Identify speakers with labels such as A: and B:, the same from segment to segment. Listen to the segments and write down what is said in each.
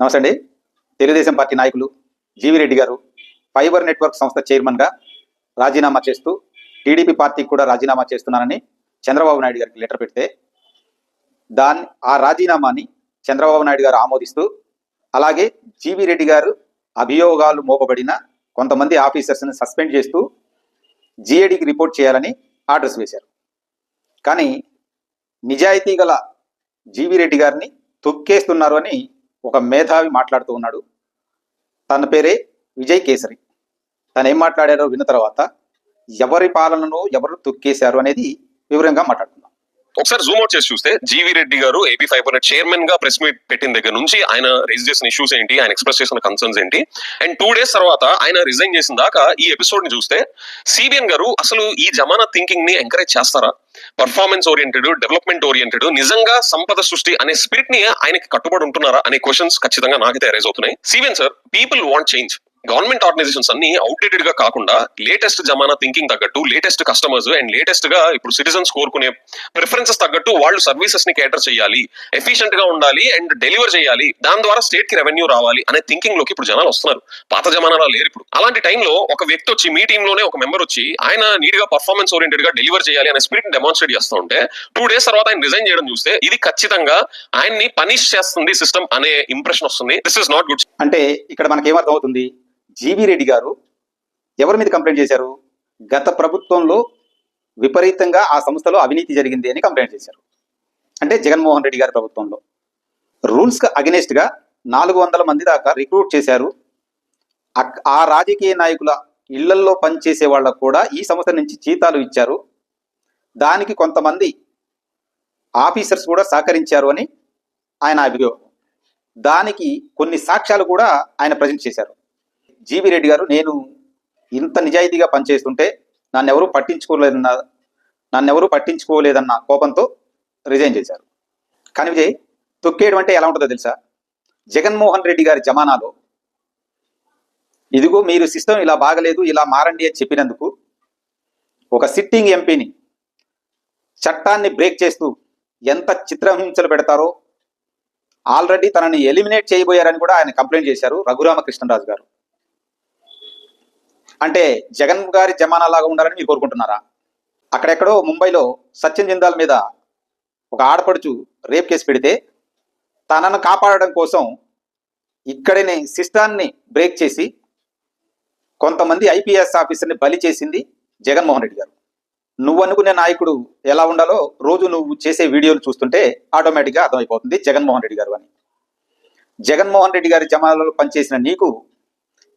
A: నమస్తే అండి. తెలుగుదేశం పార్టీ నాయకులు జీవి రెడ్డి గారు ఫైబర్ నెట్వర్క్ సంస్థ చైర్మన్గా రాజీనామా చేస్తూ టీడీపీ పార్టీకి కూడా రాజీనామా చేస్తున్నానని చంద్రబాబు నాయుడు గారికి లెటర్ పెడితే దాన్ని ఆ రాజీనామాని చంద్రబాబు నాయుడు గారు ఆమోదిస్తూ అలాగే జీవి రెడ్డి గారు అభియోగాలు మోపబడిన కొంతమంది ఆఫీసర్స్ని సస్పెండ్ చేస్తూ జీఏడీకి రిపోర్ట్ చేయాలని ఆర్డర్స్ వేశారు. కానీ నిజాయితీ గల జీవి రెడ్డి గారిని తొక్కేస్తున్నారు అని ఒక మేధావి మాట్లాడుతూ ఉన్నాడు. తన పేరే విజయ్ కేసరి. తను ఏం మాట్లాడారో విన్న తర్వాత ఎవరి పాలనను ఎవరు తొక్కేశారు అనేది వివరంగా మాట్లాడుకుందాం.
B: ఒకసారి జూమ్ అవుట్ చేసి చూస్తే జీవి రెడ్డి గారు ఏపీ ఫైవ్ హండ్రెడ్ చైర్మన్గా ప్రెస్ మీట్ పెట్టిన దగ్గర నుంచి ఆయన రేజ్ చేసిన ఇష్యూస్ ఏంటి ఆయన ఎక్స్ప్రెస్ చేసిన కన్సర్న్స్ ఏంటి? అండ్ టూ డేస్ తర్వాత ఆయన రిజైన్ చేసిన దాకా ఈ ఎపిసోడ్ని చూస్తే సిబిఎన్ గారు అసలు ఈ జమానా థింకింగ్ని ఎంకరేజ్ చేస్తారా? పర్ఫార్మెన్స్ ఓరియంటెడ్ డెవలప్మెంట్ ఓరియంటెడ్ నిజంగా సంపద సృష్టి అనే స్పిరిట్ని ఆయనకి కట్టుబడి ఉంటున్నారా? అనే క్వశ్చన్స్ ఖచ్చితంగా నాకైతే రైజ్ అవుతున్నాయి. CBN sir people want change government organisations అన్ని అవుట్డేటెడ్గా కాకుండా లేటెస్ట్ జమానా థింకింగ్ తగ్గట్టు లేటెస్ట్ కస్టమర్స్ అండ్ లేటెస్ట్గా ఇప్పుడు సిటిజన్స్ కోరుకునే ప్రిఫరెన్సెస్ తగ్గట్టు వాళ్ళు సర్వీసెస్ని కేటర్ చేయాలి ఎఫిషియెంట్గా ఉండాలి అండ్ డెలివర్ చేయాలి. దాని ద్వారా స్టేట్కి రెవెన్యూ రావాలి అనే థింకింగ్లోకి ఇప్పుడు జనాలు వస్తున్నారు. పాత జమానాలో లేరు ఇప్పుడు. అలాంటి టైంలో ఒక వ్యక్తి వచ్చి మీ టీమ్లోనే ఒక మెంబర్ వచ్చి ఆయన నీట్గా పర్ఫార్మెన్స్ ఓరియంటెడ్గా డెలివర్ చేయాలి అనే స్పిరిట్ డెమాన్స్ట్రేట్ చేస్తూ ఉంటే టూ డేస్ తర్వాత ఆయన రిజైన్ చేయడం చూస్తే ఇది ఖచ్చితంగా ఆయన్ని పనిష్ చేస్తుంది సిస్టమ్ అనే ఇంప్రెషన్ వస్తుంది. దిస్ ఇస్ నాట్ గుడ్
A: అంటే ఇక్కడ మనకి ఏమర్థం అవుతుంది జీవి రెడ్డి గారు ఎవరి మీద కంప్లైంట్ చేశారు? గత ప్రభుత్వంలో విపరీతంగా ఆ సంస్థలో అవినీతి జరిగింది అని కంప్లైంట్ చేశారు. అంటే జగన్మోహన్ రెడ్డి గారి ప్రభుత్వంలో. రూల్స్కి అగెనెస్ట్గా నాలుగు వందల మంది దాకా రిక్రూట్ చేశారు. ఆ రాజకీయ నాయకుల ఇళ్ళల్లో పనిచేసే వాళ్ళకు కూడా ఈ సంస్థ నుంచి జీతాలు ఇచ్చారు. దానికి కొంతమంది ఆఫీసర్స్ కూడా సహకరించారు అని ఆయన అభియోగం. దానికి కొన్ని సాక్ష్యాలు కూడా ఆయన ప్రజెంట్ చేశారు. జీవి రెడ్డి గారు నేను ఇంత నిజాయితీగా పనిచేస్తుంటే నన్ను ఎవరూ పట్టించుకోలేదన్న నన్ను ఎవరూ పట్టించుకోలేదన్న కోపంతో రిజైన్ చేశారు. కానీ విజయ్ తొక్కేయడం అంటే ఎలా ఉంటుందో తెలుసా? జగన్మోహన్ రెడ్డి గారి జమానాలో ఇదిగో మీరు సిస్టమ్ ఇలా బాగలేదు ఇలా మారండి అని చెప్పినందుకు ఒక సిట్టింగ్ ఎంపీని చట్టాన్ని బ్రేక్ చేస్తూ ఎంత చిత్రహింసలు పెడతారో ఆల్రెడీ తనని ఎలిమినేట్ చేయబోయారని కూడా ఆయన కంప్లైంట్ చేశారు రఘురామకృష్ణరాజు గారు. అంటే జగన్ గారి జమానా లాగా ఉండాలని మీరు కోరుకుంటున్నారా? అక్కడెక్కడో ముంబైలో సత్యం జిందాల్ మీద ఒక ఆడపడుచు రేప్ కేసు పెడితే తనను కాపాడడం కోసం ఇక్కడనే సిస్టాన్ని బ్రేక్ చేసి కొంతమంది ఐపీఎస్ ఆఫీసర్ని బలి చేసింది జగన్మోహన్ రెడ్డి గారు. నువ్వు అనుకునే నాయకుడు ఎలా ఉండాలో రోజు నువ్వు చేసే వీడియోలు చూస్తుంటే ఆటోమేటిక్గా అర్థమైపోతుంది జగన్మోహన్ రెడ్డి గారు అని. జగన్మోహన్ రెడ్డి గారి జమానాలో పనిచేసిన నీకు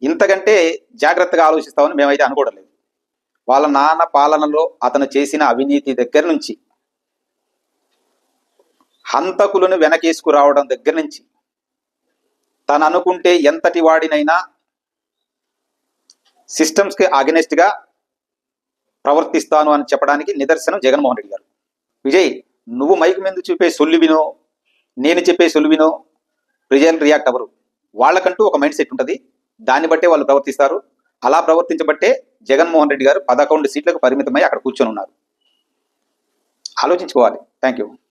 A: ఇంతకంటే జాగ్రత్తగా ఆలోచిస్తామని మేమైతే అనుకోవడం లేదు. వాళ్ళ నాన్న పాలనలో అతను చేసిన అవినీతి దగ్గర నుంచి హంతకులను వెనకేసుకురావడం దగ్గర నుంచి తను అనుకుంటే ఎంతటి వాడినైనా సిస్టమ్స్కి అగెనెస్ట్గా ప్రవర్తిస్తాను అని చెప్పడానికి నిదర్శనం జగన్మోహన్ రెడ్డి గారు. విజయ్ నువ్వు మైక్ మీద చూపే సొల్లువినో నేను చెప్పే సొల్లువినో ప్రజలు రియాక్ట్ అవ్వరు. వాళ్ళకంటూ ఒక మైండ్ సెట్ ఉంటుంది. దాన్ని బట్టే వాళ్ళు ప్రవర్తిస్తారు. అలా ప్రవర్తించబట్టే జగన్మోహన్ రెడ్డి గారు పదకొండు సీట్లకు పరిమితమై అక్కడ కూర్చొని ఉన్నారు ఆలోచించుకోవాలి. Thank you